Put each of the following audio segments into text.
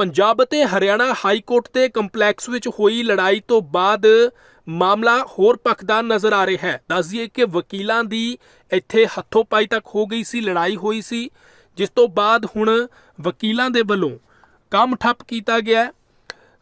ਪੰਜਾਬ ਅਤੇ Haryana high court ਦੇ complex ਵਿੱਚ ਹੋਈ ਲੜਾਈ ਤੋਂ ਬਾਅਦ ਮਾਮਲਾ ਹੋਰ ਪੱਖਦਾ ਨਜ਼ਰ ਆ ਰਿਹਾ ਹੈ। ਦੱਸ ਕਿ ਵਕੀਲਾਂ ਦੀ ਇੱਥੇ ਹੱਥੋਂ ਪਾਈ ਤੱਕ ਹੋ ਗਈ ਸੀ, ਲੜਾਈ ਹੋਈ ਸੀ, ਜਿਸ ਤੋਂ ਬਾਅਦ ਹੁਣ ਵਕੀਲਾਂ ਦੇ ਵੱਲੋਂ ਕੰਮ ਠੱਪ ਕੀਤਾ ਗਿਆ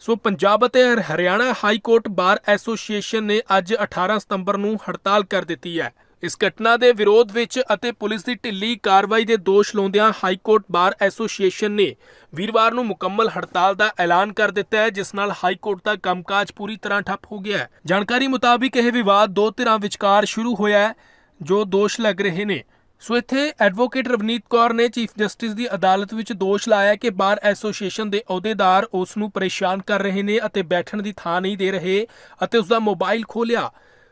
ਸੋ ਪੰਜਾਬ ਅਤੇ Haryana high court bar association ਨੇ ਅੱਜ 18 ਸਤੰਬਰ ਨੂੰ ਹੜਤਾਲ ਕਰ ਦਿੱਤੀ ਹੈ। ਇਸ ਘਟਨਾ ਦੇ ਵਿਰੋਧ ਵਿੱਚ ਅਤੇ ਪੁਲਿਸ ਦੀ ਢਿੱਲੀ ਕਾਰਵਾਈ ਦੇ ਦੋਸ਼ ਲਾਉਂਦਿਆਂ ਹਾਈ ਕੋਰਟ ਬਾਰ ਐਸੋਸੀਏਸ਼ਨ ਨੇ ਵੀਰਵਾਰ ਨੂੰ ਮੁਕੰਮਲ ਹੜਤਾਲ ਦਾ ਐਲਾਨ ਕਰ ਦਿੱਤਾ ਹੈ, ਜਿਸ ਨਾਲ ਹਾਈ ਕੋਰਟ ਦਾ ਕੰਮਕਾਜ ਪੂਰੀ ਤਰ੍ਹਾਂ ਠੱਪ ਹੋ ਗਿਆ ਹੈ। ਜਾਣਕਾਰੀ ਮੁਤਾਬਿਕ ਇਹ ਵਿਵਾਦ ਦੋ ਧਿਰਾਂ ਵਿਚਕਾਰ ਸ਼ੁਰੂ ਹੋਇਆ ਹੈ, ਜੋ ਦੋਸ਼ ਲੱਗ ਰਹੇ ਨੇ। ਸੋ ਇੱਥੇ ਐਡਵੋਕੇਟ ਰਵਨੀਤ ਕੌਰ ਨੇ ਚੀਫ ਜਸਟਿਸ ਦੀ ਅਦਾਲਤ ਵਿੱਚ ਦੋਸ਼ ਲਾਇਆ ਕਿ ਬਾਰ ਐਸੋਸੀਏਸ਼ਨ ਦੇ ਅਹੁਦੇਦਾਰ ਉਸ ਨੂੰ ਪਰੇਸ਼ਾਨ ਕਰ ਰਹੇ ਨੇ ਅਤੇ ਬੈਠਣ ਦੀ ਥਾਂ ਨਹੀਂ ਦੇ ਰਹੇ ਅਤੇ ਉਸ ਦਾ ਮੋਬਾਈਲ ਖੋਲਿਆ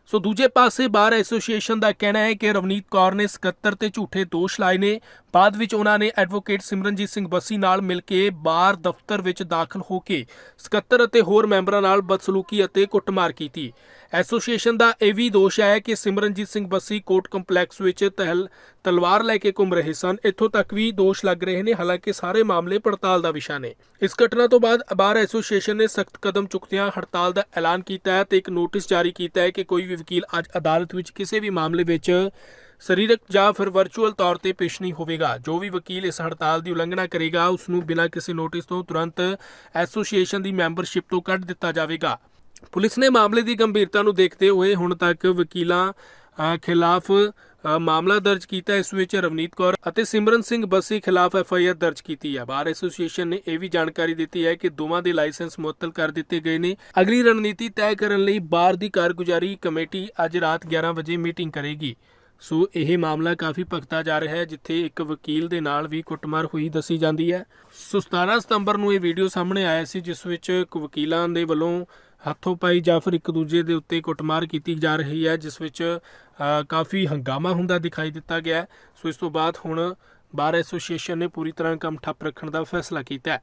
ਸੋ ਦੂਜੇ ਪਾਸੇ ਬਾਰ ਐਸੋਸੀਏਸ਼ਨ ਦਾ ਕਹਿਣਾ ਹੈ ਕਿ ਰਵਨੀਤ ਕੌਰ ਨੇ ਸਕੱਤਰ ਤੇ ਝੂਠੇ ਦੋਸ਼ ਲਾਏ ਨੇ। ਬਾਅਦ ਵਿੱਚ ਉਹਨਾਂ ਨੇ ਐਡਵੋਕੇਟ ਸਿਮਰਨਜੀਤ ਸਿੰਘ ਬੱਸੀ ਨਾਲ ਮਿਲ ਕੇ ਬਾਰ ਦਫ਼ਤਰ ਵਿੱਚ ਦਾਖਲ ਹੋ ਕੇ ਸਕੱਤਰ ਅਤੇ ਹੋਰ ਮੈਂਬਰਾਂ ਨਾਲ ਬਦਸਲੂਕੀ ਅਤੇ ਕੁੱਟਮਾਰ ਕੀਤੀ। ਐਸੋਸੀਏਸ਼ਨ ਦਾ ਇਹ ਵੀ ਦੋਸ਼ ਹੈ ਕਿ ਸਿਮਰਨਜੀਤ ਸਿੰਘ ਬੱਸੀ ਕੋਰਟ ਕੰਪਲੈਕਸ ਵਿੱਚ ਤਹਿਲ, ਤਲਵਾਰ ਲੈ ਕੇ ਘੁੰਮ ਰਹੇ ਸਨ। ਇੱਥੋਂ ਤੱਕ ਵੀ ਦੋਸ਼ ਲੱਗ ਰਹੇ ਨੇ, ਹਾਲਾਂਕਿ ਸਾਰੇ ਮਾਮਲੇ ਪੜਤਾਲ ਦਾ ਵਿਸ਼ਾ ਨੇ। ਇਸ ਘਟਨਾ ਤੋਂ ਬਾਅਦ ਬਾਰ ਐਸੋਸੀਏਸ਼ਨ ਨੇ ਸਖਤ ਕਦਮ ਚੁੱਕਦਿਆਂ ਹੜਤਾਲ ਦਾ ਐਲਾਨ ਕੀਤਾ ਹੈ ਤੇ ਇੱਕ ਨੋਟਿਸ ਜਾਰੀ ਕੀਤਾ ਹੈ ਕਿ ਕੋਈ ਵੀ ਵਕੀਲ ਅੱਜ ਅਦਾਲਤ ਵਿੱਚ ਕਿਸੇ ਵੀ ਮਾਮਲੇ ਵਿੱਚ ਸਰੀਰਕ ਜਾਂ ਫਿਰ ਵਰਚੁਅਲ ਤੌਰ ਤੇ ਪੇਸ਼ ਨਹੀਂ ਹੋਵੇਗਾ। ਜੋ ਵੀ ਵਕੀਲ ਇਸ ਹੜਤਾਲ ਦੀ ਉਲੰਘਣਾ ਕਰੇਗਾ, ਉਸ ਨੂੰ ਬਿਨਾਂ ਕਿਸੇ ਨੋਟਿਸ ਤੋਂ ਤੁਰੰਤ ਐਸੋਸੀਏਸ਼ਨ ਦੀ ਮੈਂਬਰਸ਼ਿਪ ਤੋਂ ਕੱਢ ਦਿੱਤਾ ਜਾਵੇਗਾ। ਪੁਲਿਸ ਨੇ ਮਾਮਲੇ ਦੀ ਗੰਭੀਰਤਾ ਨੂੰ ਦੇਖਦੇ ਹੋਏ ਹੁਣ ਤੱਕ ਵਕੀਲਾਂ ਖਿਲਾਫ ਅ, ਮਾਮਲਾ ਦਰਜ ਕੀਤਾ ਇਸ ਵਿੱਚ ਰਵਨੀਤ ਕੌਰ ਅਤੇ ਸਿਮਰਨ ਸਿੰਘ ਬੱਸੀ ਖਿਲਾਫ ਐਫ ਆਈ ਆਰ ਦਰਜ ਕੀਤੀ ਹੈ। ਬਾਰ ਐਸੋਸੀਏਸ਼ਨ ਨੇ ਇਹ ਵੀ ਜਾਣਕਾਰੀ ਦਿੱਤੀ ਹੈ ਕਿ ਦੋਵਾਂ ਦੇ ਲਾਇਸੈਂਸ ਮੁਅੱਤਲ ਕਰ ਦਿੱਤੇ ਗਏ ਨੇ। ਅਗਲੀ ਰਣਨੀਤੀ ਤੈਅ ਕਰਨ ਲਈ ਬਾਰ ਦੀ ਕਾਰਗੁਜ਼ਾਰੀ ਕਮੇਟੀ ਅੱਜ ਰਾਤ 11 ਵਜੇ ਮੀਟਿੰਗ ਕਰੇਗੀ। ਸੋ ਇਹ ਮਾਮਲਾ ਕਾਫੀ ਭਖਦਾ ਜਾ ਰਿਹਾ ਹੈ ਜਿੱਥੇ ਇੱਕ ਵਕੀਲ ਦੇ ਨਾਲ ਵੀ ਕੁੱਟਮਾਰ ਹੋਈ ਦੱਸੀ ਜਾਂਦੀ ਹੈ। ਸੋ 17 ਸਤੰਬਰ ਨੂੰ ਇਹ ਵੀਡੀਓ ਸਾਹਮਣੇ ਆਇਆ ਸੀ ਜਿਸ ਵਿੱਚ ਇੱਕ ਵਕੀਲਾਂ ਦੇ ਵੱਲੋਂ ਹੱਥੋਂ ਪਾਈ ਜਾਂ ਫਿਰ ਇੱਕ ਦੂਜੇ ਦੇ ਉੱਤੇ ਕੁੱਟਮਾਰ ਕੀਤੀ ਜਾ ਰਹੀ ਹੈ, ਜਿਸ ਵਿੱਚ ਕਾਫੀ ਹੰਗਾਮਾ ਹੁੰਦਾ ਦਿਖਾਈ ਦਿੱਤਾ ਗਿਆ ਸੋ ਇਸ ਤੋਂ ਬਾਅਦ ਹੁਣ ਬਾਰ ਐਸੋਸੀਏਸ਼ਨ ਨੇ ਪੂਰੀ ਤਰ੍ਹਾਂ ਕੰਮ ਠੱਪ ਰੱਖਣ ਦਾ ਫੈਸਲਾ ਕੀਤਾ ਹੈ।